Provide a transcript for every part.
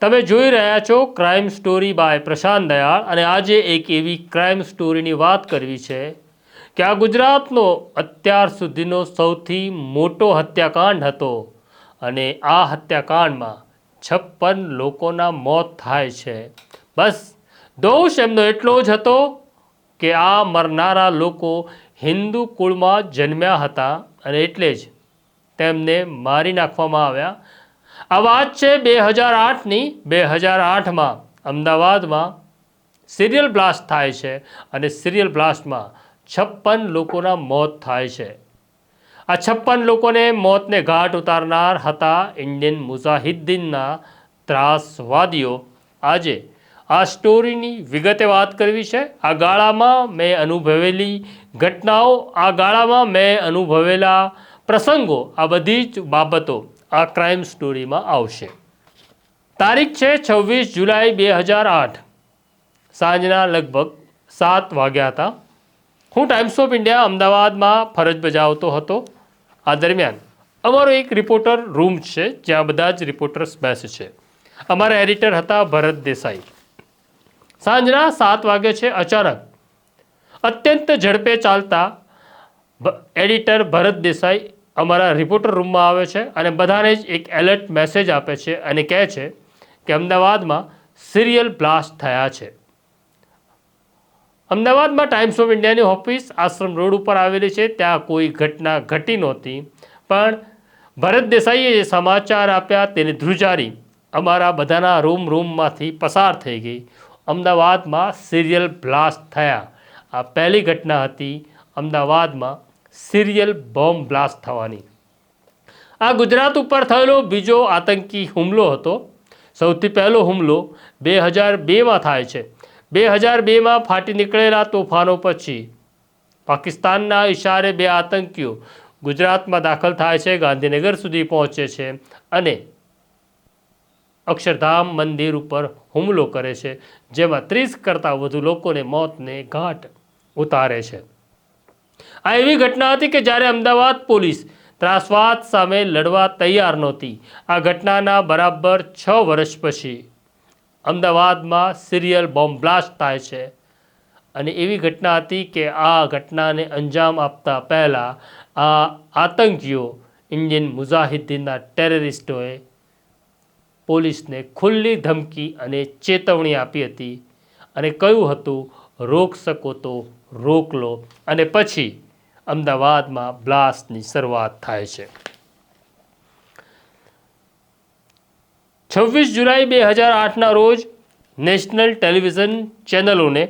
તમે જોઈ રહ્યા છો crime story by Prashant Dayal અને આજે એક એવી ક્રાઇમ સ્ટોરીની વાત કરવી છે કે આ ગુજરાતનો અત્યાર સુધીનો સૌથી મોટો હત્યાકાંડ હતો અને આ હત્યાકાંડમાં છપ્પન લોકોના મોત થાય છે. બસ, દોષ એમનો એટલો જ હતો કે આ મરનારા લોકો હિન્દુ કુળમાં જન્મ્યા હતા અને એટલે જ તેમને મારી નાખવામાં આવ્યા આ વાત છે બે હજાર આઠની બે હજાર આઠમાં અમદાવાદમાં સિરિયલ બ્લાસ્ટ થાય છે અને સિરિયલ બ્લાસ્ટમાં છપ્પન લોકોના મોત થાય છે. આ છપ્પન લોકોને મોતને ઘાટ ઉતારનાર હતા ઇન્ડિયન મુઝાહિદ્દીનના ત્રાસવાદીઓ. આજે આ સ્ટોરીની વિગતે વાત કરવી છે. આ ગાળામાં મેં અનુભવેલી ઘટનાઓ, આ ગાળામાં મેં અનુભવેલા પ્રસંગો, આ બધી જ બાબતો. આ ક્રાઇમ સ્ટોરીમાં આવશે. તારીખ છે છવ્વીસ જુલાઈ બે હજાર આઠ. સાંજના લગભગ સાત વાગ્યા હતા. હું ટાઈમ્સ ઓફ ઇન્ડિયા અમદાવાદમાં ફરજ બજાવતો હતો. આ દરમિયાન અમારો એક રિપોર્ટર રૂમ છે, જ્યાં બધા જ રિપોર્ટર્સ બેસે છે. અમારા એડિટર હતા ભરત દેસાઈ. સાંજના સાત વાગે છે અચાનક. અત્યંત ઝડપે ચાલતા એડિટર ભરત દેસાઈ અમારા રિપોર્ટર રૂમમાં આવે છે અને બધાને જ એક એલર્ટ મેસેજ આપે છે અને કહે છે કે અમદાવાદમાં સિરિયલ બ્લાસ્ટ થયા છે. અમદાવાદમાં ટાઈમ્સ ઓફ ઇન્ડિયાની ઓફિસ આશ્રમ રોડ ઉપર આવેલી છે, ત્યાં કોઈ ઘટના ઘટી નહોતી, પણ ભરત દેસાઈએ જે સમાચાર આપ્યા તેને ધ્રુજારી અમારા બધાના રૂમ રૂમમાંથી પસાર થઈ ગઈ. અમદાવાદમાં સિરિયલ બ્લાસ્ટ થયા. આ પહેલી ઘટના હતી અમદાવાદમાં સિરિયલ બોમ્બ બ્લાસ્ટ થવાની. આ ગુજરાત ઉપર થયેલો બીજો આતંકી હુમલો હતો. સૌથી પહેલો હુમલો બે હજાર બેમાં થાય છે. બે હજાર બેમાં ફાટી નીકળેલા તોફાનો પછી પાકિસ્તાનના ઇશારે બે આતંકીઓ ગુજરાતમાં દાખલ થાય છે, ગાંધીનગર સુધી પહોંચે છે અને અક્ષરધામ મંદિર ઉપર હુમલો કરે છે, જેમાં ત્રીસ કરતાં વધુ લોકોને મોતને ઘાટ ઉતારે છે. આ એવી ઘટના હતી કે જ્યારે અમદાવાદ પોલીસ ત્રાસવાદ સામે લડવા તૈયાર નહોતી. આ ઘટનાના બરાબર છ વર્ષ પછી અમદાવાદમાં સિરિયલ બોમ્બ બ્લાસ્ટ થાય છે. અને એવી ઘટના હતી કે આ ઘટનાને અંજામ આપતા પહેલાં આ આતંકીઓ ઇન્ડિયન મુજાહિદ્દીનના ટેરરિસ્ટોએ પોલીસને ખુલ્લી ધમકી અને ચેતવણી આપી હતી અને કહ્યું હતું, રોક શકો તો રોક લો અને પછી અમદાવાદમાં બ્લાસ્ટની શરૂઆત થાય છે. છવ્વીસ જુલાઈ બે હજાર આઠના રોજ નેશનલ ટેલિવિઝન ચેનલોને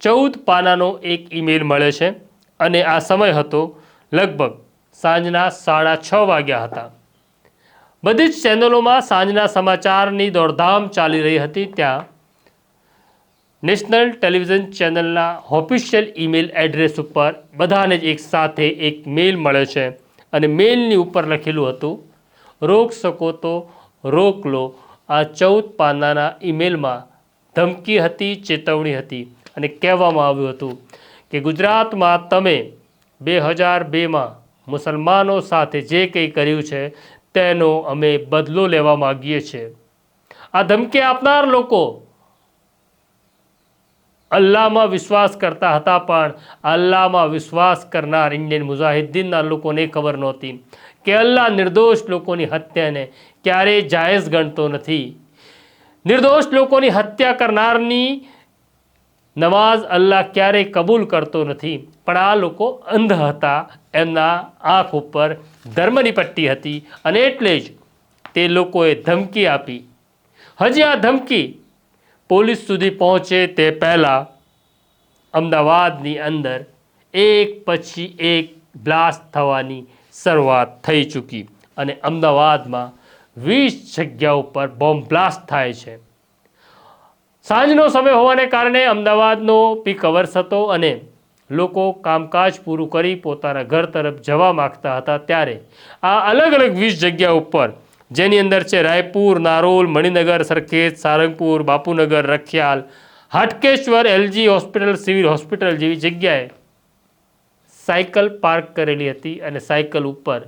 ચૌદ પાનાનો એક ઈમેલ મળે છે અને આ સમય હતો લગભગ સાંજના સાડા છ વાગ્યા હતા. બધી જ ચેનલોમાં સાંજના સમાચારની દોડધામ ચાલી રહી હતી ત્યાં નેશનલ ટેલિવિઝન ચેનલના ઓફિશિયલ ઈમેલ એડ્રેસ ઉપર બધાને જ એક સાથે એક મેલ મળ્યો છે. અને મેલની ઉપર લખેલું હતું, રોક શકો તો રોક લો. આ ચૌદ પાનાના ઈમેલમાં ધમકી હતી, ચેતવણી હતી અને કહેવામાં આવ્યું હતું કે, ગુજરાતમાં તમે બે હજાર બેમાં મુસલમાનો સાથે જે કંઈ કર્યું છે, તેનો અમે બદલો લેવા માગીએ છીએ. આ ધમકી આપનાર લોકો અલ્લાહમાં વિશ્વાસ કરતા હતા પણ અલ્લાહમાં વિશ્વાસ કરનાર ઇન્ડિયન મુજાહિદ્દીનના લોકોને ખબર નહોતી કે અલ્લાહ નિર્દોષ લોકોની હત્યાને ક્યારેય જાયઝ ગણતો નથી. નિર્દોષ લોકોની હત્યા કરનારની નમાઝ અલ્લાહ ક્યારેય કબૂલ કરતો નથી. પણ આ લોકો અંધ હતા, એમના આંખ ઉપર ધર્મની પટ્ટી હતી અને એટલે જ તે લોકોએ ધમકી આપી. હજી આ ધમકી પોલીસ સુધી પહોંચે તે પહેલાં અમદાવાદની અંદર એક પછી એક બ્લાસ્ટ થવાની શરૂઆત થઈ ચૂકી અને અમદાવાદમાં વીસ જગ્યા ઉપર બોમ્બ બ્લાસ્ટ થાય છે. સાંજનો સમય હોવાને કારણે અમદાવાદનો પીક અવર્સ હતો અને લોકો કામકાજ પૂરું કરી પોતાના ઘર તરફ જવા માગતા હતા ત્યારે આ અલગ અલગ વીસ જગ્યા ઉપર જેની અંદર છે Raipur, Narol, Maninagar, Sarkhej, Sarangpur, Bapunagar, Rakhial, Hatkeshwar, LG hospital, civil hospital જેવી જગ્યાએ સાયકલ પાર્ક કરેલી હતી અને સાયકલ ઉપર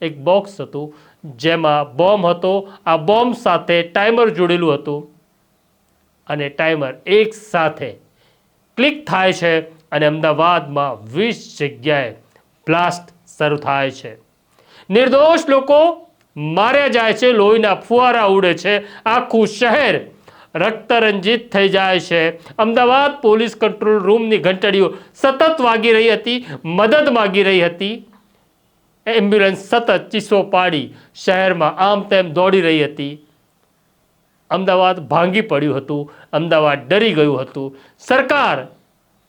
એક બોક્સ હતું જેમાં બોમ્બ હતો. આ બોમ્બ સાથે ટાઈમર જોડેલું હતું અને ટાઈમર એક સાથે ક્લિક થાય છે અને અમદાવાદમાં વીસ જગ્યાએ બ્લાસ્ટ શરૂ થાય છે. નિર્દોષ લોકો માર્યા જાય છે, લોહીના ફુવારા ઉડે છે, આખું શહેર રક્તરંજિત થઈ જાય છે. અમદાવાદ પોલીસ કંટ્રોલ રૂમની ઘંટડીઓ સતત વાગી રહી હતી, મદદ માગી રહી હતી. એમ્બ્યુલન્સ સતત ચીસો પાડી શહેરમાં આમ તેમ દોડી રહી હતી. અમદાવાદ ભાંગી પડ્યું હતું, અમદાવાદ ડરી ગયું હતું. સરકાર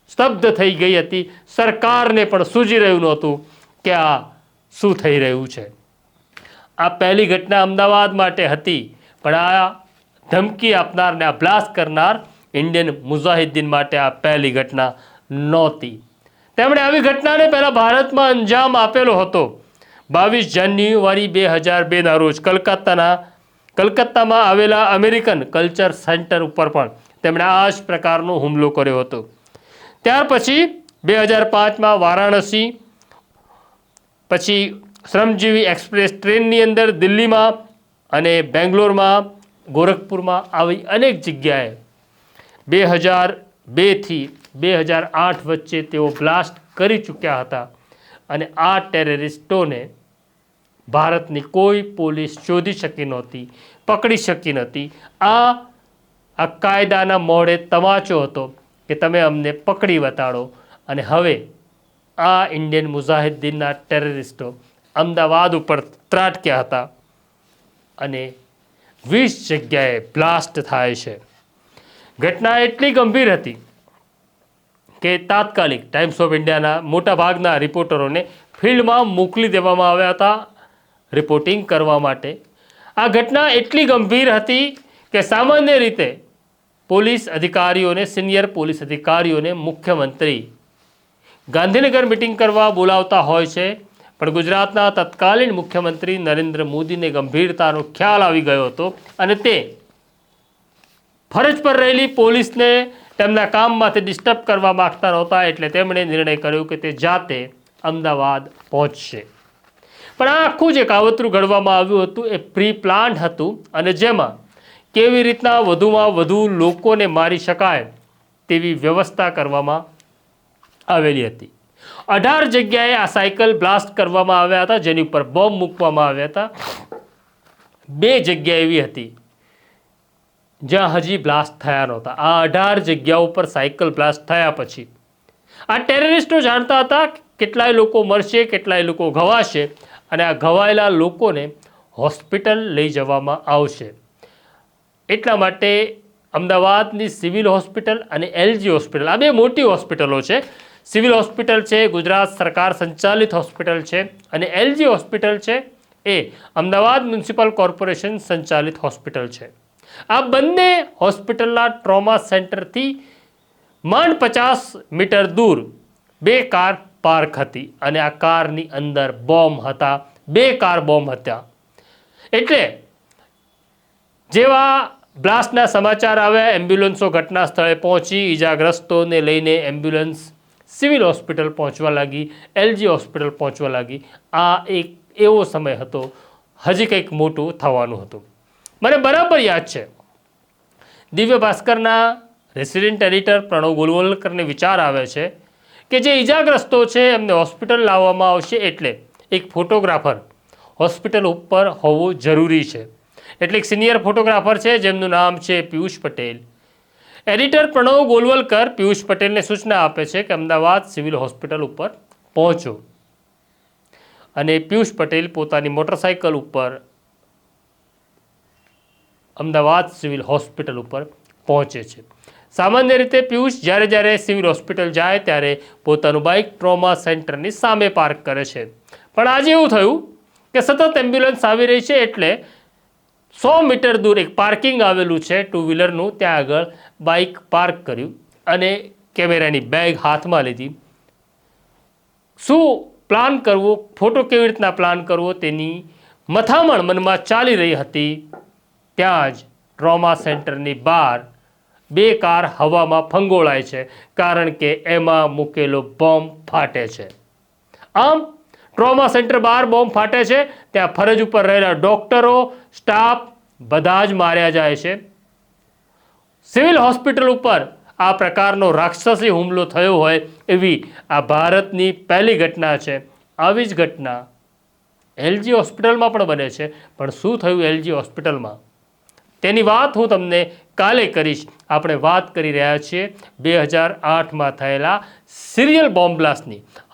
સ્તબ્ધ થઈ ગઈ હતી, સરકારને પણ સૂજી રહ્યું નહોતું કે આ શું થઈ રહ્યું છે. આ પહેલી ઘટના અમદાવાદ માટે હતી. પણ આ ધમકી આપનારને આ બ્લાસ્ટ કરનાર ઇન્ડિયન મુઝાહિદ્દીન માટે આ પહેલી ઘટના નહોતી. તેમણે આવી ઘટનાને પહેલાં ભારતમાં અંજામ આપેલો હતો. બાવીસ જાન્યુઆરી બે હજાર બેના રોજ કલકત્તાના, કલકત્તામાં આવેલા અમેરિકન કલ્ચર સેન્ટર ઉપર પણ તેમણે આ જ પ્રકારનો હુમલો કર્યો હતો. ત્યાર પછી બે હજાર પાંચમાં વારાણસી, પછી શ્રમજીવી એક્સપ્રેસ ટ્રેનની અંદર દિલ્હીમાં અને બેંગ્લોરમાં, ગોરખપુરમાં આવી અનેક જગ્યાએ બે હજાર બેથી બે હજાર આઠ વચ્ચે તેઓ બ્લાસ્ટ કરી ચૂક્યા હતા અને આ ટેરરિસ્ટોને ભારતની કોઈ પોલીસ શોધી શકી નહોતી, પકડી શકી નહોતી. આ આ કાયદાના મોડે તમાચો હતો કે તમે અમને પકડી બતાડો. અને હવે આ ઇન્ડિયન મુજાહિદ્દીનના ટેરરિસ્ટો અમદાવાદ ઉપર ત્રાટક્યા હતા અને વીસ જગ્યાએ બ્લાસ્ટ થાય છે. ઘટના એટલી ગંભીર હતી કે તાત્કાલિક ટાઈમ્સ ઓફ ઇન્ડિયાના મોટાભાગના રિપોર્ટરોને ફિલ્ડમાં મોકલી દેવામાં આવ્યા હતા રિપોર્ટિંગ કરવા માટે. આ ઘટના એટલી ગંભીર હતી કે સામાન્ય રીતે પોલીસ અધિકારીઓને, સિનિયર પોલીસ અધિકારીઓને મુખ્યમંત્રી ગાંધીનગર મિટિંગ કરવા બોલાવતા હોય છે. પણ ગુજરાતના તત્કાલીન મુખ્યમંત્રી નરેન્દ્ર મોદીને ગંભીરતાનો ખ્યાલ આવી ગયો હતો અને તે ફરજ પર રહેલી પોલીસને તેમના કામમાંથી ડિસ્ટર્બ કરવા માગતા નહોતા એટલે તેમણે નિર્ણય કર્યો કે તે જાતે અમદાવાદ પહોંચશે. પણ આ આખું જે કાવતરું ઘડવામાં આવ્યું હતું એ પ્રી પ્લાન્ટ હતું અને જેમાં કેવી રીતના વધુમાં વધુ લોકોને મારી શકાય તેવી વ્યવસ્થા કરવામાં આવેલી હતી. અઢાર જગ્યાએ આ સાયકલ બ્લાસ્ટ કરવામાં આવ્યા હતા, જેની ઉપર બોમ્બ મૂકવામાં આવ્યા હતા. બે જગ્યા એવી હતી, જ્યાં હજી બ્લાસ્ટ થયા નહોતા. આ અઢાર જગ્યા ઉપર સાયકલ બ્લાસ્ટ થયા પછી, આ ટેરરિસ્ટો જાણતા હતા કેટલાય લોકો મરશે, કેટલાય લોકો ઘવાશે, અને આ ઘવાયેલા લોકોને હોસ્પિટલ લઈ જવામાં આવશે. એટલા માટે અમદાવાદની સિવિલ હોસ્પિટલ અને એલજી હોસ્પિટલ, આ બે મોટી હોસ્પિટલો છે સિવિલ હોસ્પિટલ છે, ગુજરાત સરકાર સંચાલિત હોસ્પિટલ છે અને એલજી હોસ્પિટલ છે એ અમદાવાદ મ્યુનિસિપલ કોર્પોરેશન સંચાલિત હોસ્પિટલ છે. આ બંને હોસ્પિટલના ટ્રોમા સેન્ટરથી માંડ પચાસ મીટર દૂર બે કાર પાર્ક હતી અને આ કારની અંદર બોમ્બ હતા, બે કાર બોમ્બ હતા. એટલે જેવા બ્લાસ્ટના સમાચાર આવ્યા, એમ્બ્યુલન્સો ઘટના સ્થળે પહોંચી, ઈજાગ્રસ્તોને લઈને એમ્બ્યુલન્સ સિવિલ હોસ્પિટલ પહોંચવા લાગી, એલજી હોસ્પિટલ પહોંચવા લાગી. આ એક એવો સમય હતો, હજી કંઈક મોટું થવાનું હતું. મને બરાબર યાદ છે. દિવ્ય ભાસ્કરના રેસિડેન્ટ એડિટર પ્રણવ ગોલવલકરને વિચાર આવે છે કે જે ઈજાગ્રસ્તો છે, એમને હોસ્પિટલ લાવવામાં આવશે એટલે એક ફોટોગ્રાફર હોસ્પિટલ ઉપર હોવો જરૂરી છે. એટલે એક સિનિયર ફોટોગ્રાફર છે, જેમનું નામ છે પિયુષ પટેલ. એડિટર પ્રણવ ગોલવલકર પિયુષ પટેલને સૂચના આપે છે કે અમદાવાદ સિવિલ હોસ્પિટલ ઉપર પહોંચો અને પિયુષ પટેલ પોતાની મોટરસાઇકલ ઉપર અમદાવાદ સિવિલ હોસ્પિટલ ઉપર પહોંચે છે. સામાન્ય રીતે પિયુષ જ્યારે જ્યારે સિવિલ હોસ્પિટલ જાય ત્યારે પોતાનું બાઇક ટ્રોમા સેન્ટરની સામે પાર્ક કરે છે. પણ આજે એવું થયું કે સતત એમ્બ્યુલન્સ આવી રહી છે એટલે સો મીટર દૂર એક પાર્કિંગ આવેલું છે ટુ વ્હીલરનું ત્યાં આગળ બાઇક પાર્ક કર્યું અને કેમેરાની બેગ હાથમાં લીધી. શું પ્લાન કરવો? ફોટો કેવી રીતના પ્લાન કરવો? તેની મથામણ મનમાં ચાલી રહી હતી. ત્યાં જ ટ્રોમા સેન્ટરની બહાર બે કાર હવામાં ફંગોળાય છે, કારણ કે એમાં મૂકેલો બોમ્બ ફાટે છે. આમ, ટ્રોમા સેન્ટર બહાર બોમ્બ ફાટે છે, ત્યાં ફરજ ઉપર રહેલા ડોક્ટરો સ્ટાફ બધા જ માર્યા જાય છે. સિવિલ હોસ્પિટલ ઉપર આ પ્રકારનો રાક્ષસી હુમલો થયો હોય એવી આ ભારતની પહેલી ઘટના છે. આવી જ ઘટના એલજી હોસ્પિટલમાં પણ બને છે. પણ શું થયું એલજી હોસ્પિટલમાં? તેની વાત હું તમને કાલે કરીશ. આપણે વાત કરી રહ્યા છીએ બે હજાર આઠમાં થયેલા સિરિયલ બોમ્બ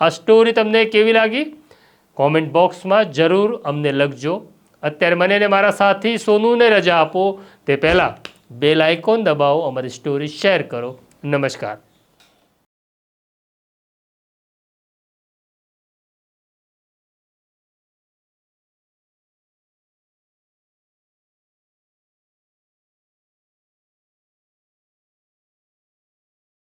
આ સ્ટોરી તમને કેવી લાગી? કોમેન્ટ બોક્સમાં જરૂર અમને લખજો. અત્યારે મને ને મારા સાથી સોનુને રજા આપો. તે પહેલાં બેલ આઇકોન દબાવો, અમારી સ્ટોરી શેર કરો. નમસ્કાર.